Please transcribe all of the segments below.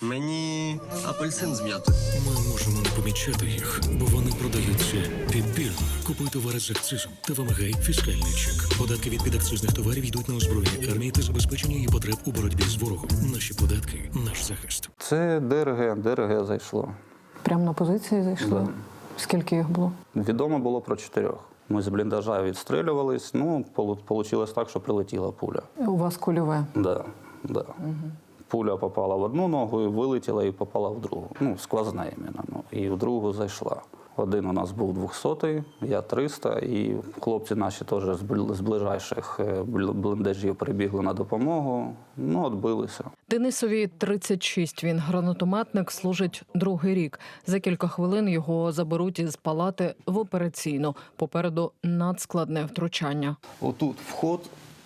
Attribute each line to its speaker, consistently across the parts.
Speaker 1: Мені апельсин з м'ятою.
Speaker 2: Ми можемо не помічати їх, бо вони продаються підбірно. Купуй товари з акцизом та вимагай фіскальний чек. Податки від підакцизних товарів йдуть на озброєння армії та забезпечення її потреб у боротьбі з ворогом. Наші податки наш захист.
Speaker 3: Це ДРГ, ДРГ зайшло.
Speaker 4: Прямо на позиції зайшли?
Speaker 3: Да.
Speaker 4: Скільки їх було?
Speaker 3: Відомо було про чотирьох. Ми з бліндажа відстрілювались. Ну, вийшло так, що прилетіла пуля.
Speaker 4: У вас кульове.
Speaker 3: Да, да. Пуля попала в одну ногу, і вилетіла і попала в другу. Ну, сквозна іменно. Ну, і в другу зайшла. Один у нас був 200-й, я 300, і хлопці наші теж з ближайших е, бл- бліндажів прибігли на допомогу. Ну, відбилися.
Speaker 4: Денисові 36, Він гранатометник, служить другий рік. За кілька хвилин його заберуть із палати в операційну. Попереду надскладне втручання.
Speaker 3: Отут вход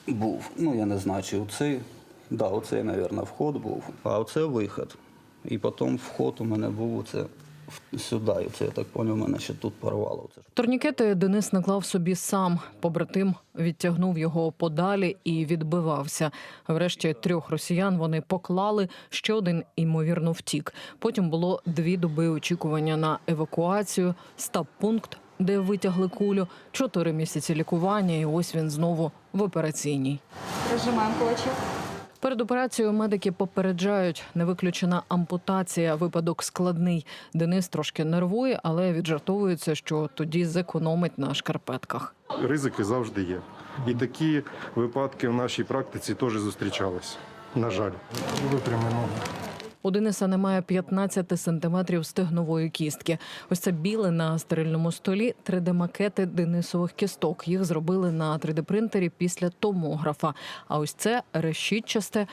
Speaker 3: був. Ну, я не знаю, чи оцей. Да, оцей, мабуть, вход був. А оце виход. І потім вход у мене був оце в- сюди. І це, я так зрозумів, мене ще тут порвало. Оце.
Speaker 4: Турнікети Денис наклав собі сам. Побратим відтягнув його подалі і відбивався. Врешті трьох росіян вони поклали. Ще один ймовірно втік. Потім було дві доби очікування на евакуацію, стаб пункт, де витягли кулю, чотири місяці лікування, і ось він знову в операційній.
Speaker 5: Прижимаємо кулачок.
Speaker 4: Перед операцією медики попереджають, не виключена ампутація. Випадок складний. Денис трошки нервує, але віджартовується, що тоді зекономить на шкарпетках.
Speaker 6: Ризики завжди є. І такі випадки в нашій практиці теж зустрічались. На жаль. Випрями ноги.
Speaker 4: У Дениса немає 15 сантиметрів стегнової кістки. Ось це біле на стерильному столі 3D-макети Денисових кісток. Їх зробили на 3D-принтері після томографа. А ось це решітчасте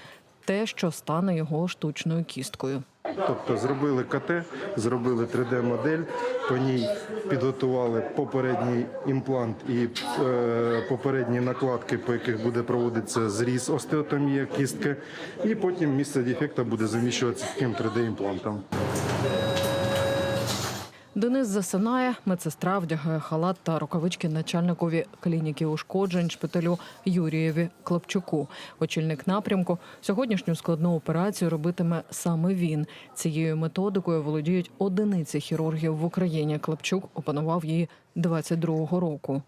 Speaker 4: те, що стане його штучною кісткою.
Speaker 6: Тобто зробили КТ, зробили 3D-модель, по ній підготували попередній імплант і е, попередні накладки, по яких буде проводитися зріз остеотомія кістки, і потім місце дефекта буде заміщуватися таким 3D-імплантом.
Speaker 4: Денис засинає, медсестра вдягає халат та рукавички начальникові клініки ушкоджень шпиталю Юрієві Клопчуку. Очільник напрямку сьогоднішню складну операцію робитиме саме він. Цією методикою володіють одиниці хірургів в Україні. Клопчук опанував її 22-го року.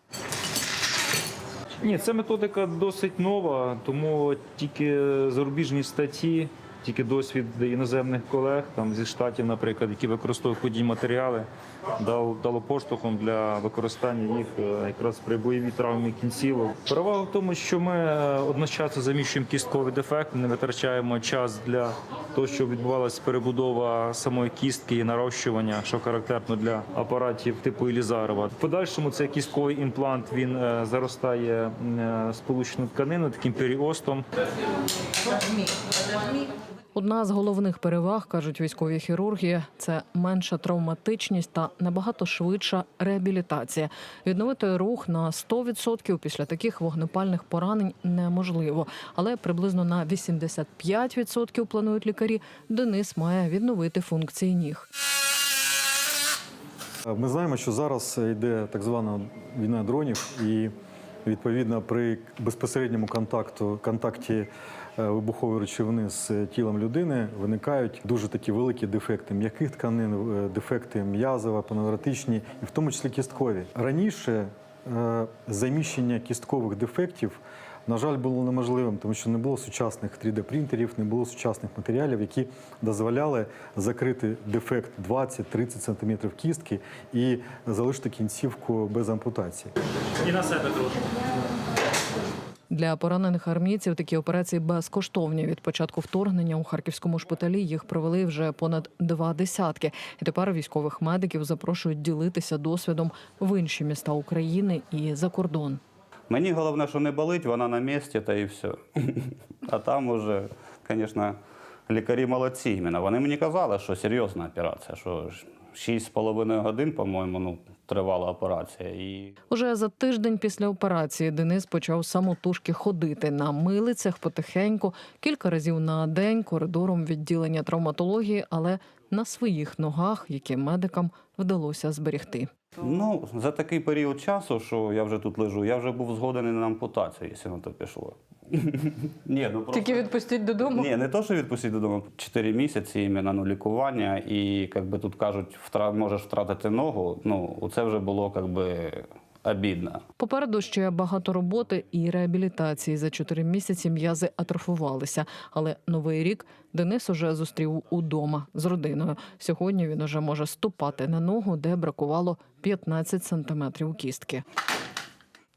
Speaker 7: Ні, ця методика досить нова, тому тільки зарубіжні статті, тільки досвід іноземних колег там зі штатів, наприклад, які використовують подібні матеріали, дав дало поштовхом для використання їх е, якраз при бойовій травмі кінцівок. Перевага в тому, що ми е, одночасно заміщуємо кістковий дефект, не витрачаємо час для того, щоб відбувалася перебудова самої кістки і нарощування, що характерно для апаратів типу Ілізарова. В подальшому цей кістковий імплант він е, заростає м, сполучною тканиною, таким періостом.
Speaker 4: Одна з головних переваг, кажуть військові хірурги, це менша травматичність та набагато швидша реабілітація. Відновити рух на 100% після таких вогнепальних поранень неможливо, але приблизно на 85% планують лікарі. Денис має відновити функції ніг.
Speaker 8: Ми знаємо, що зараз йде так звана війна дронів, і відповідно при безпосередньому контакту контакті вибухової речовини з тілом людини виникають дуже такі великі дефекти м'яких тканин, е, дефекти м'язова, паневротичні, і в тому числі кісткові. Раніше е, заміщення кісткових дефектів. На жаль, було неможливим, тому що не було сучасних 3D-принтерів, не було сучасних матеріалів, які дозволяли закрити дефект 20-30 см кістки і залишити кінцівку без ампутації.
Speaker 4: Для поранених армійців такі операції безкоштовні. Від початку вторгнення у харківському шпиталі їх провели вже понад два десятки. І тепер військових медиків запрошують ділитися досвідом в інші міста України і за кордон.
Speaker 3: Мені головне, що не болить, вона на місці, та і все. А там уже, звісно, лікарі молодці. Іменно. Вони мені казали, що серйозна операція, що 6,5 годин, по-моєму, ну, тривала операція. І
Speaker 4: Уже за тиждень після операції Денис почав самотужки ходити на милицях потихеньку, кілька разів на день коридором відділення травматології, але на своїх ногах, які медикам вдалося зберегти.
Speaker 3: Ну, за такий період часу, що я вже тут лежу, я вже був згоден на ампутацію, якщо на то пішло. Ні, ну просто...
Speaker 4: Тільки відпустіть додому.
Speaker 3: Ні, не то, що відпустити додому. Чотири місяці іменно ну, лікування, і як би тут кажуть, втра... можеш втратити ногу. Ну, це вже було як би обідно.
Speaker 4: Попереду ще багато роботи і реабілітації. За чотири місяці м'язи атрофувалися. Але новий рік Денис уже зустрів удома з родиною. Сьогодні він уже може ступати на ногу, де бракувало 15 сантиметрів кістки.